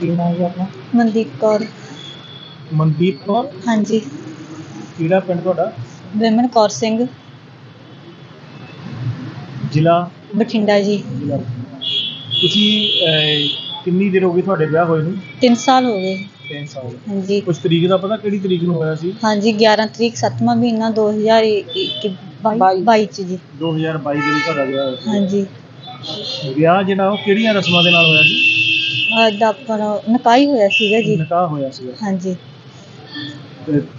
ਕੀ ਨਾਮ ਹੈ ਆਪਣਾ? ਮਨਦੀਪ ਕੌਰ। ਮਨਦੀਪ ਕੌਰ? ਹਾਂਜੀ। ਕਿਹੜਾ ਪਿੰਡ ਤੁਹਾਡਾ? ਵਿਮਨ ਕੌਰ ਸਿੰਘ। ਜ਼ਿਲ੍ਹਾ? ਬਠਿੰਡਾ ਜੀ। ਜ਼ਿਲ੍ਹਾ ਤੁਸੀਂ ਅਹ, ਕਿੰਨੀ ਦੇਰ ਹੋ ਗਈ ਤੁਹਾਡੇ ਵਿਆਹ ਹੋਏ ਨੂੰ? 3 ਸਾਲ ਹੋ ਗਏ। 3 ਸਾਲ। ਹਾਂਜੀ। ਕੁਝ ਤਰੀਕ ਦਾ ਪਤਾ ਕਿਹੜੀ ਤਰੀਕ ਨੂੰ ਹੋਇਆ ਸੀ? ਹਾਂਜੀ 11 ਤਰੀਕ 7ਵਾਂ ਮਹੀਨਾ 2022 ਚ ਜੀ। 2022 ਦੇ ਵਿੱਚ ਤੁਹਾਡਾ ਵਿਆਹ ਹੋਇਆ ਹਾਂਜੀ। ਵਿਆਹ ਜਿਹੜਾ ਉਹ ਕਿਹੜੀਆਂ ਰਸਮਾਂ ਦੇ ਨਾਲ ਹੋਇਆ ਸੀ? ਆਪਣਾ ਨਕਾਈ ਹੋਇਆ ਸੀਗਾ ਜੀ। ਨਿਕਾਹ ਹੋਇਆ ਸੀ ਹਾਂਜੀ।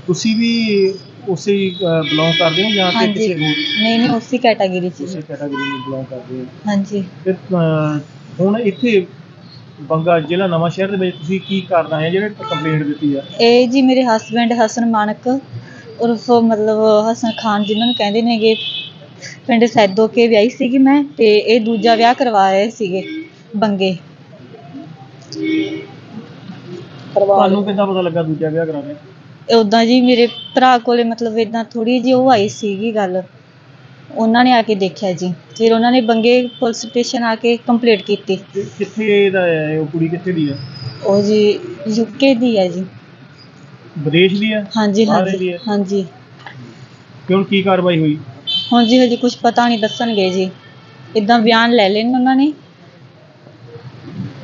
ਤੁਸੀਂ ਵੀ ਉਸੇ ਬਿਲੋਂਗ ਕਰਦੇ ਹੋ ਜਾਂ ਕਿ ਹਾਂਜੀ। ਕਿਸੇ ਹੋਰ? ਨਹੀਂ ਨਹੀਂ ਉਸੇ ਕੈਟਾਗਰੀ ਚ ਉਸੇ ਜੀ। ਕੈਟਾਗਰੀ ਨੂੰ ਬਿਲੋਂਗ ਕਰਦੇ ਹੋ। ਹਾਂਜੀ। ਤੇ ਅਹ, ਹੁਣ ਇੱਥੇ ਬੰਗਾ ਜ਼ਿਲ੍ਹਾ ਨਵਾਂ ਸ਼ਹਿਰ ਦੇ ਵਿੱਚ ਤੁਸੀਂ ਕੀ ਕਰਨਾ ਹੈ ਜਿਹੜੇ ਕੰਪਲੇਂਟ ਦਿੱਤੀ ਆ? ਇਹ ਜੀ ਮੇਰੇ ਹਸਬੰਡ ਹਸਨ ਮਾਨਕ ਉਰਫ ਮਤਲਬ ਹਸਨ ਖਾਨ ਜਿਨ੍ਹਾਂ ਨੂੰ ਕਹਿੰਦੇ ਨੇਗੇ ਪਿੰਡ ਸੈਦੋ ਕੇ ਵਿਆਹੀ ਸੀਗੀ ਮੈਂ ਤੇ ਇਹ ਦੂਜਾ ਵਿਆਹ ਕਰਵਾ ਰਹੇ ਸੀਗੇ ਬੰਗੇ। ਤੁਹਾਨੂੰ ਕਿੱਦਾਂ ਪਤਾ ਲੱਗਾ ਦੂਜਾ ਵਿਆਹ ਕਰਾਉਣਾ? ਉਦਾਂ ਜੀ ਮੇਰੇ ਭਰਾ ਕੋਲੇ ਮਤਲਬ ਇਦਾਂ ਥੋੜੀ ਜਿਹੀ ਉਹ ਆਈ ਸੀਗੀ ਗੱਲ। ਉਹਨਾਂ ਨੇ ਆ ਕੇ ਦੇਖਿਆ ਜੀ। ਫਿਰ ਉਹਨਾਂ ਨੇ ਬੰਗੇ ਪੁਲਿਸ ਸਟੇਸ਼ਨ ਆ ਕੇ ਕੰਪਲੀਟ ਕੀਤੀ। ਕਿ- ਕਿੱਥੇ ਦਾ ਹੈ ਉਹ ਕੁੜੀ ਕਿੱਥੇ ਦੀ ਆ? ਉਹ ਜੀ ਯੂਕੇ ਦੀ ਹੈ ਜੀ। ਵਿਦੇਸ਼ ਦੀ ਆ? ਹਾਂਜੀ ਬਾਹਰ ਹਾਂਜੀ ਹੈ? ਹਾਂਜੀ। ਕਿ ਹੁਣ ਕੀ ਕਾਰਵਾਈ ਹੋਈ? ਹੁਣ ਜੀ ਹਜੇ ਕੁਝ ਪਤਾ ਨਹੀਂ ਦੱਸਣਗੇ ਜੀ। ਇਦਾਂ ਬਿਆਨ ਲੈ ਲੈਣ ਉਹਨਾਂ ਨੇ।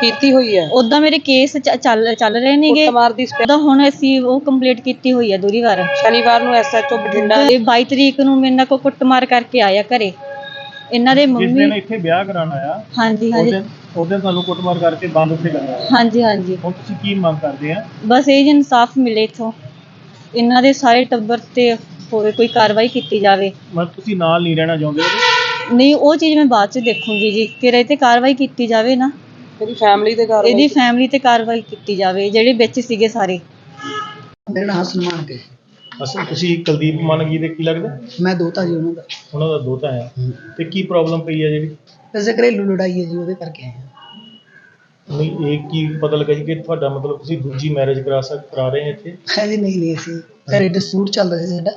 ਕੀਤੀ ਹੋਈ ਹੈ। ਉਦਾਂ ਮੇਰੇ ਕੇਸ ਚ- ਚੱਲ ਚੱਲ ਰਹੇ ਨੇਗੇ। ਕੁੱਟਮਾਰ ਦੀ ਸਪੈ- ਉਹਦਾ ਹੁਣ ਅਸੀਂ ਉਹ ਕੰਪਲੀਟ ਕੀਤੀ ਹੋਈ ਹੈ ਦੂਰੀ ਵਾਰ। ਸ਼ਨੀਵਾਰ ਨੂੰ ਐਸਐਚਓ ਬਠਿੰਡਾ ਤੇ 22 ਤਰੀਕ ਨੂੰ ਮੇਰੇ ਨਾਲ ਕੋ ਕੁੱਟਮਾਰ ਕਰਕੇ ਆਇਆ ਘਰੇ। ਇਹਨਾਂ ਦੇ ਜਿਸ ਮੰਮੀ ਦਿਨ ਇੱਥੇ ਵਿਆਹ ਕਰਾਉਣ ਆਇਆ ਹਾਂਜੀ ਉਸ ਹਾਂਜੀ। ਦਿਨ ਉਸ ਦਿਨ ਤੁਹਾਨੂੰ ਕੁੱਟਮਾਰ ਕਰਕੇ ਬੰਦ ਉੱਥੇ ਕਰਨਾ ਹਾਂਜੀ ਹਾਂਜੀ। ਹੁਣ ਤੁਸੀਂ ਕੀ ਮੰਗ ਕਰਦੇ ਆ? ਬਸ ਇਹ ਜੀ ਇਨਸਾਫ ਮਿਲੇ ਇਥੋਂ। ਇਹਨਾਂ ਦੇ ਸਾਰੇ ਟੱਬਰ ਤੇ ਹੋਵੇ ਕੋਈ ਕਾਰਵਾਈ ਕੀਤੀ ਜਾਵੇ। ਮਤਲਬ ਤੁਸੀਂ ਨਾਲ ਨਹੀਂ ਰਹਿਣਾ ਚਾਹੁੰਦੇ ਉਹਦੇ? ਨਹੀਂ ਉਹ ਚੀਜ਼ ਮੈਂ ਬਾਅਦ ਚ ਦੇਖੂੰਗੀ ਜੀ। ਕਿ ਇਹ ਤੇ ਕਾਰਵਾਈ ਕੀਤੀ ਜਾਵੇ ਨਾ। ਇਹਦੀ ਫੈਮਿਲੀ ਇਹਦੀ ਤੇ ਕਾਰਵਾਈ ਕੀਤੀ ਜਾਵੇ ਜਿਹੜੇ ਵਿੱਚ ਸੀਗੇ ਸਾਰੇ। ਮੇਰਾ ਨਾਮ ਅਸਲ ਤੁਸੀਂ ਕੁਲਦੀਪ ਮਾਨਗੀ ਦੇ ਕੀ ਲੱਗਦਾ? ਮੈਂ ਦੋਤਾ ਜੀ ਉਹਨਾਂ ਦਾ। ਉਹਨਾਂ ਦਾ ਦੋਤਾ ਹੈ। ਤੇ ਕੀ ਪ੍ਰੋਬਲਮ ਪਈ ਹੈ ਜਿਹੜੀ? ਵੈਸੇ ਘਰੇਲੂ ਲੜਾਈ ਹੈ ਜੀ ਉਹਦੇ ਕਰਕੇ ਆਏ ਹਾਂ। ਨਹੀਂ ਇਹ ਕੀ ਪਤਾ ਲੱਗਾ ਜੀ ਕਿ ਤੁਹਾਡਾ ਮਤਲਬ ਤੁਸੀਂ ਦੂਜੀ ਮੈਰਿਜ ਕਰਾ ਸਕ ਕਰਾ ਰਹੇ ਹੋ ਇੱਥੇ? ਹੈ ਜੀ ਨਹੀਂ ਨਹੀਂ ਅਸੀਂ ਘਰੇ ਡਿਸਪਿਊਟ ਚੱਲ ਰਿਹਾ ਸੀ ਸਾਡਾ।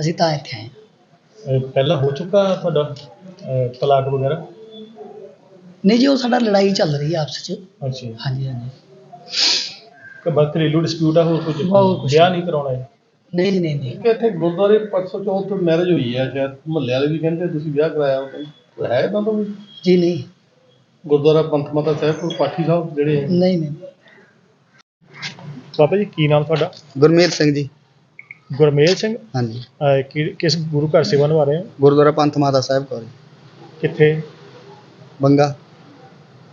ਅਸੀਂ ਤਾਂ ਇੱਥੇ ਆਏ ਹਾਂ। ਅਹ ਪਹਿਲਾਂ ਹੋ ਚੁੱਕਾ ਤੁਹਾਡਾ ਅਹ ਤਲਾਕ ਵਗੈਰਾ? ਨਹੀਂ ਜੀ ਉਹ ਸਾਡਾ ਲੜਾਈ ਚੱਲ ਰਹੀ ਹੈ ਆਪਸ ਚ ਅੱਛਾ ਜੀ। ਹਾਂਜੀ ਹਾਂਜੀ। ਕਿ ਬਸ ਘਰੇਲੂ ਡਿਸਪਿਊਟ ਆ ਹੋਰ ਕੁਝ? ਕੁਛ। ਵਿਆਹ ਨਹੀਂ ਕਰਾਉਣਾ ਹੈ ਨਹੀਂ ਜੀ ਨਹੀਂ ਨਹੀਂ। ਕਿ ਇੱਥੇ ਗੁਰਦੁਆਰੇ 504 ਤੋਂ ਮੈਰਿਜ ਹੋਈ ਹੈ ਸ਼ਾਇਦ ਮਹੱਲੇ ਵਾਲੇ ਵੀ ਕਹਿੰਦੇ ਤੁਸੀਂ ਵਿਆਹ ਕਰਾਇਆ ਉਹ ਹੈ ਤਾਂ ਤੋਂ ਵੀ ਜੀ ਨਹੀਂ। ਗੁਰਦੁਆਰਾ ਪੰਥ ਮਾਤਾ ਸਾਹਿਬ ਕੋਲ ਪਾਠੀ ਸਾਹਿਬ ਜਿਹੜੇ ਨਹੀਂ ਨਹੀਂ। ਬਾਬਾ ਜੀ ਕੀ ਨਾਮ ਤੁਹਾਡਾ? ਗੁਰਮੇਲ ਸਿੰਘ ਜੀ। ਗੁਰਮੇਲ ਸਿੰਘ? ਹਾਂਜੀ। ਅਹ ਕਿ- ਕਿਸ ਗੁਰੂ ਘਰ ਸੇਵਾ ਨਿਭਾ ਰਹੇ ਹੋ? ਗੁਰਦੁਆਰਾ ਪੰਥ ਮਾਤਾ ਸਾਹਿਬ ਕੌਰ ਕਿੱਥੇ? ਬੰਗਾ।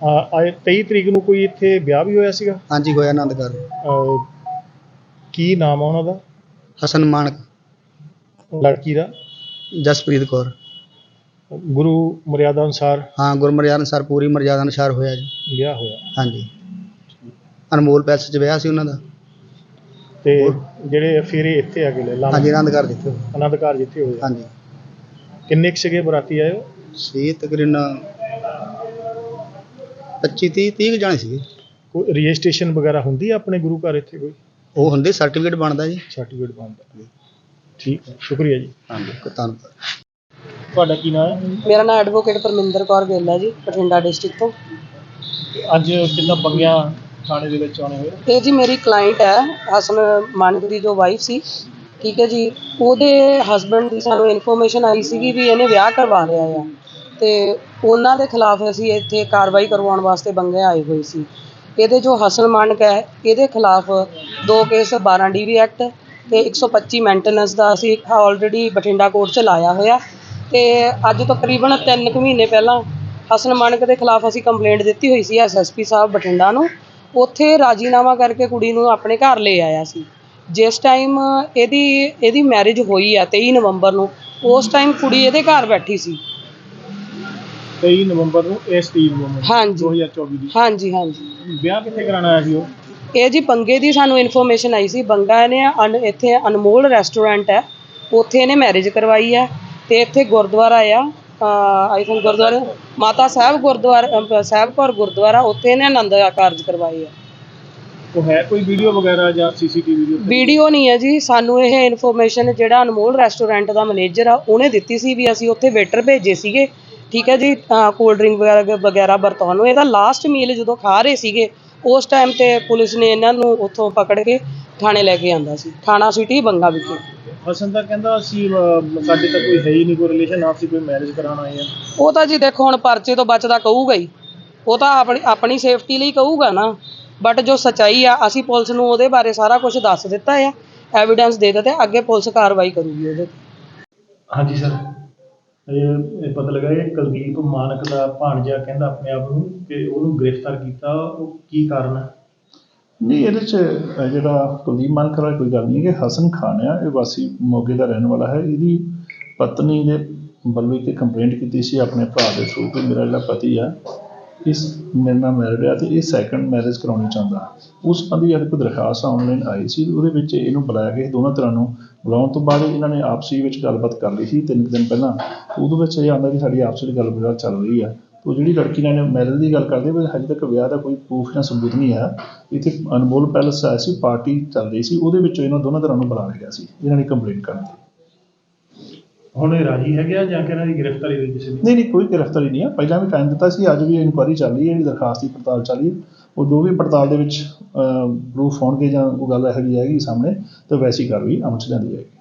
ਆਏ 23 ਤਰੀਕ ਨੂੰ ਕੋਈ ਇੱਥੇ ਵਿਆਹ ਵੀ ਹੋਇਆ ਸੀਗਾ? ਹਾਂਜੀ ਹੋਇਆ ਆਨੰਦ ਕਰ ਅਹ ਕੀ ਨਾਮ ਆ ਉਹਨਾਂ ਦਾ? ਹਸਨ ਮਾਨਕ। ਲੜਕੀ ਦਾ? ਜਸਪ੍ਰੀਤ ਕੌਰ। ਗੁਰੂ ਮਰਿਆਦਾ ਅਨੁਸਾਰ? ਹਾਂ ਗੁਰਮਰਿਆਦ ਅਨੁਸਾਰ ਪੂਰੀ ਮਰਿਆਦਾ ਅਨੁਸਾਰ ਹੋਇਆ ਜੀ। ਵਿਆਹ ਹੋਇਆ। ਹਾਂਜੀ। ਅਨਮੋਲ ਪੈਲਸ 'ਚ ਵਿਆਹ ਸੀ ਉਹਨਾਂ ਦਾ। ਤੇ ਜਿਹੜੇ ਫਿਰ ਇੱਥੇ ਆ ਗਏ ਲਾਮ ਹਾਂਜੀ ਆਨੰਦ ਕਰ ਦਿੱਤੇ ਆਨੰਦ ਘਰ ਜਿੱਥੇ ਹੋਇਆ। ਹਾਂਜੀ। ਕਿੰਨੇ ਕੁ ਸੀਗੇ ਬਰਾਤੀ ਆਏ ਹੋ? ਸੀ ਤਕਰੀਬਨ 25 30 30 ਜਾਣੇ ਸੀਗੇ। ਕੋਈ ਰਜਿਸਟ੍ਰੇਸ਼ਨ ਵਗੈਰਾ ਹੁੰਦੀ ਆ ਆਪਣੇ ਗੁਰੂ ਘਰ ਇੱਥੇ ਕੋਈ? ਉਹ ਹੁੰਦੇ ਸਰਟੀਫਿਕੇਟ ਬਣਦਾ ਜੀ। ਸਰਟੀਫਿਕੇਟ ਬਣਦਾ। ਠੀਕ ਹੈ ਸ਼ੁਕਰੀਆ ਜੀ। ਹਾਂਜੀ ਧੰਨਵਾਦ। ਤੁਹਾਡਾ ਕੀ ਨਾਮ ਹੈ? ਮੇਰਾ ਨਾਮ ਐਡਵੋਕੇਟ ਪਰਮਿੰਦਰ ਕੌਰ ਗਿੱਲ ਜੀ ਬਠਿੰਡਾ ਡਿਸਟ੍ਰਿਕਟ ਤੋਂ। ਤੇ ਅੱਜ ਕਿੰਨਾ ਬੰਗਿਆ ਥਾਣੇ ਦੇ ਵਿੱਚ ਆਉਣੇ ਹੋਏ? ਇਹ ਜੀ ਮੇਰੀ ਕਲਾਇੰਟ ਹੈ ਹਸਨ ਮਾਨਕ ਦੀ ਜੋ ਵਾਈਫ ਸੀ। ਠੀਕ ਹੈ ਜੀ ਉਹਦੇ ਹਸਬੰਡ ਦੀ ਸਾਨੂੰ ਇਨਫੋਰਮੇਸ਼ਨ ਆਈ ਸੀਗੀ ਵੀ ਇਹਨੇ ਵਿਆਹ ਕਰਵਾ ਲਿਆ ਆ। ਤੇ ਉਹਨਾਂ ਦੇ ਖਿਲਾਫ ਅਸੀਂ ਇੱਥੇ ਕਾਰਵਾਈ ਕਰਵਾਉਣ ਵਾਸਤੇ ਬੰਗੇ ਆਏ ਹੋਏ ਸੀ। ਇਹਦੇ ਜੋ ਹਸਨ ਮਾਨਕ ਹੈ, ਇਹਦੇ ਖਿਲਾਫ ਦੋ ਕੇਸ, ਬਾਰਾਂ ਡੀ ਬੀ ਐਕਟ ਅਤੇ ਇੱਕ ਸੌ ਪੱਚੀ ਮੈਂਟੇਨੈਂਸ ਦਾ ਅਸੀਂ ਆਲਰੇਡੀ ਬਠਿੰਡਾ ਕੋਰਟ 'ਚ ਲਾਇਆ ਹੋਇਆ। ਅਤੇ ਅੱਜ ਤਕਰੀਬਨ ਤਿੰਨ ਕੁ ਮਹੀਨੇ ਪਹਿਲਾਂ ਹਸਨ ਮਾਨਕ ਦੇ ਖਿਲਾਫ ਅਸੀਂ ਕੰਪਲੇਂਟ ਦਿੱਤੀ ਹੋਈ ਸੀ ਐਸਐਸਪੀ ਸਾਹਿਬ ਬਠਿੰਡਾ ਨੂੰ। ਉੱਥੇ ਰਾਜੀਨਾਮਾ ਕਰਕੇ ਕੁੜੀ ਨੂੰ ਆਪਣੇ ਘਰ ਲੈ ਆਇਆ ਸੀ। ਜਿਸ ਟਾਈਮ ਇਹਦੀ ਇਹਦੀ ਮੈਰਿਜ ਹੋਈ ਆ 23 ਨਵੰਬਰ ਨੂੰ, ਉਸ ਟਾਈਮ ਕੁੜੀ ਇਹਦੇ ਘਰ ਬੈਠੀ ਸੀ। 23 ਨਵੰਬਰ ਨੂੰ ਇਸ 23 ਨਵੰਬਰ ਹਾਂਜੀ। 2024 ਦੀ। ਹਾਂਜੀ ਹਾਂਜੀ। ਵਿਆਹ ਕਿੱਥੇ ਕਰਾਉਣਾ ਆਇਆ ਸੀ ਉਹ? ਇਹ ਜੀ ਬੰਗੇ ਦੀ ਸਾਨੂੰ ਇਨਫੋਰਮੇਸ਼ਨ ਆਈ ਸੀ ਬੰਗਾ ਨੇ ਅਨ- ਇੱਥੇ ਅਨਮੋਲ ਰੈਸਟੋਰੈਂਟ ਹੈ ਉੱਥੇ ਇਹਨੇ ਮੈਰਿਜ ਕਰਵਾਈ ਹੈ ਤੇ ਇੱਥੇ ਗੁਰਦੁਆਰਾ ਆ ਆਈ ਥਿੰਕ ਗੁਰਦੁਆਰੇ ਮਾਤਾ ਸਾਹਿਬ ਗੁਰਦੁਆਰਾ ਸਾਹਿਬ ਕੌਰ ਗੁਰਦੁਆਰਾ ਉੱਥੇ ਇਹਨੇ ਆਨੰਦ ਕਾਰਜ ਕਰਵਾਏ ਆ ਉਹ ਹੈ ਕੋਈ ਵੀਡੀਓ ਵਗੈਰਾ ਜਾਂ ਸੀਸੀਟੀਵੀ ਵੀਡੀਓ ਵੀਡੀਓ ਨਹੀਂ ਹੈ ਜੀ ਸਾਨੂੰ ਇਹ ਇਨਫੋਰਮੇਸ਼ਨ ਜਿਹੜਾ ਅਨਮੋਲ ਰੈਸਟੋਰੈਂਟ ਦਾ ਮੈਨੇਜਰ ਆ ਉਹਨੇ ਦਿੱਤੀ ਸੀ ਵੀ ਅਸੀਂ ਉੱਥੇ ਵੇਟਰ ਭੇਜੇ ਸੀਗੇ। ਠੀਕ ਹੈ ਜੀ ਕੋਲਡ ਡਰਿੰਕ ਵਗੈਰਾ ਵਗੈਰਾ ਵਰਤਾਉਣ ਨੂੰ। ਇਹਦਾ ਲਾਸਟ ਮੀਲ ਜਦੋਂ ਖਾ ਰਹੇ ਸੀਗੇ ਉਸ ਟਾਈਮ ਤੇ ਪੁਲਿਸ ਨੇ ਇਹਨਾਂ ਨੂੰ ਉੱਥੋਂ ਪਕੜ ਕੇ ਥਾਣੇ ਲੈ ਕੇ ਆਂਦਾ ਸੀ। ਥਾਣਾ ਸਿਟੀ ਬੰਗਾ ਵਿਖੇ। ਹਸਨ ਤਾਂ ਕਹਿੰਦਾ ਅਸੀਂ ਅਹ, ਸਾਡੇ ਤਾਂ ਕੋਈ ਹੈ ਹੀ ਨਹੀਂ ਕੋਈ ਰਿਲੇਸ਼ਨ ਆਪਸੀ ਕੋਈ ਮੈਰਿਜ ਕਰਾਉਣ ਆਏ ਆ ਉਹ ਤਾਂ ਜੀ ਦੇਖੋ ਹੁਣ ਪਰਚੇ ਤੋਂ ਬਚਦਾ ਕਹੂਗਾ ਹੀ। ਉਹ ਤਾਂ ਆਪਣੀ ਆਪਣੀ ਸੇਫਟੀ ਲਈ ਕਹੂਗਾ ਨਾ। ਬਟ ਜੋ ਸਚਾਈ ਆ ਅਸੀਂ ਪੁਲਿਸ ਨੂੰ ਉਹਦੇ ਬਾਰੇ ਸਾਰਾ ਕੁਝ ਦੱਸ ਦਿੱਤਾ ਆ। ਐਵੀਡੈਂਸ ਦੇ ਦਿੱਤੇ ਅੱਗੇ ਪੁਲਿਸ ਕਾਰਵਾਈ ਕਰੂਗੀ ਉਹਦੇ ਤੇ। ਹਾਂਜੀ ਸਰ ਇਹ ਪਤਾ ਲੱਗਾ ਇਹ ਕੁਲਦੀਪ ਮਾਨਕ ਦਾ ਭਾਣਜਾ ਕਹਿੰਦਾ ਆਪਣੇ ਆਪ ਨੂੰ ਕਿ ਉਹਨੂੰ ਗ੍ਰਿਫਤਾਰ ਕੀਤਾ ਉਹ ਕੀ ਕਾਰਨ ਹੈ? ਨਹੀਂ ਇਹਦੇ ਚ ਅਹ, ਜਿਹੜਾ ਕੁਲਦੀਪ ਮਾਨਕਰ ਵਾਲੀ ਕੋਈ ਗੱਲ ਨਹੀਂ ਕਿ ਹਸਨ ਖਾਨ ਆ ਇਹ ਵਾਸੀ ਮੋਗੇ ਦਾ ਰਹਿਣ ਵਾਲਾ ਹੈ। ਇਹਦੀ ਪਤਨੀ ਦੇ ਵੱਲੋਂ ਇੱਕ ਕੰਪਲੇਂਟ ਕੀਤੀ ਸੀ ਆਪਣੇ ਭਰਾ ਦੇ ਥਰੂ ਕਿ ਮੇਰਾ ਜਿਹੜਾ ਪਤੀ ਆ ਇਸ ਮੇਰੇ ਨਾਲ ਮੈਰਿਡ ਆ ਅਤੇ ਇਹ ਸੈਕਿੰਡ ਮੈਰਿਜ ਕਰਵਾਉਣੀ ਚਾਹੁੰਦਾ। ਉਸ ਸੰਬੰਧੀ ਜਦ ਕੋਈ ਦਰਖਾਸਤ ਔਨਲਾਈਨ ਆਈ ਸੀ, ਉਹਦੇ ਵਿੱਚ ਇਹਨੂੰ ਬੁਲਾਇਆ ਗਿਆ ਸੀ, ਦੋਨਾਂ ਤਰ੍ਹਾਂ ਨੂੰ ਬੁਲਾਉਣ ਤੋਂ ਬਾਅਦ ਇਹਨਾਂ ਨੇ ਆਪਸੀ ਵਿੱਚ ਗੱਲਬਾਤ ਕਰ ਲਈ ਸੀ ਤਿੰਨ ਕੁ ਦਿਨ ਪਹਿਲਾਂ। ਉਹਦੇ ਵਿੱਚ ਇਹ ਆਉਂਦਾ ਕਿ ਸਾਡੀ ਆਪਸ ਵਿੱਚ ਗੱਲਬਾਤ ਚੱਲ ਰਹੀ ਆ, ਉਹ ਜਿਹੜੀ ਲੜਕੀ ਨਾਲ ਮੈਰਿਜ ਦੀ ਗੱਲ ਕਰਦੇ, ਪਰ ਹਜੇ ਤੱਕ ਵਿਆਹ ਦਾ ਕੋਈ ਪ੍ਰੂਫ ਜਾਂ ਸਬੂਤ ਨਹੀਂ ਹੈ ਇੱਥੇ ਅਨਮੋਲ ਪੈਲਸ ਆਇਆ ਸੀ ਪਾਰਟੀ ਚੱਲ ਰਹੀ ਸੀ, ਉਹਦੇ ਵਿੱਚ ਇਹਨਾਂ ਦੋਨਾਂ ਤਰ੍ਹਾਂ ਨੂੰ ਬੁਲਾ ਲਿਆ ਗਿਆ ਸੀ। ਇਹਨਾਂ ਨੇ ਕੰਪਲੇਂਟ ਕਰਨ ਦੀ ਹੁਣ ਇਹ ਰਾਜੀ ਹੈਗੇ ਆ ਜਾਂ ਕਿ ਇਹਨਾਂ ਦੀ ਗ੍ਰਿਫਤਾਰੀ ਹੋਈ ਕਿਸੇ ਦੀ ਨਹੀਂ ਨਹੀਂ, ਕੋਈ ਗ੍ਰਿਫਤਾਰੀ ਨਹੀਂ ਆ। ਪਹਿਲਾਂ ਵੀ ਟਾਈਮ ਦਿੱਤਾ ਸੀ, ਅੱਜ ਵੀ ਇਨਕੁਆਇਰੀ ਚੱਲ ਰਹੀ ਹੈ, ਜਿਹੜੀ ਦਰਖਾਸਤ ਦੀ ਪੜਤਾਲ ਚੱਲ ਰਹੀ ਹੈ। ਉਹ ਜੋ ਵੀ ਪੜਤਾਲ ਦੇ ਵਿੱਚ ਪ੍ਰੂਫ ਹੋਣਗੇ ਜਾਂ ਉਹ ਗੱਲ ਇਹੋ ਜਿਹੀ ਆਏਗੀ ਸਾਹਮਣੇ, ਤਾਂ ਵੈਸੀ ਕਾਰਵਾਈ ਅਮਲ ਚ ਜਾਂਦੀ ਜਾਏਗੀ।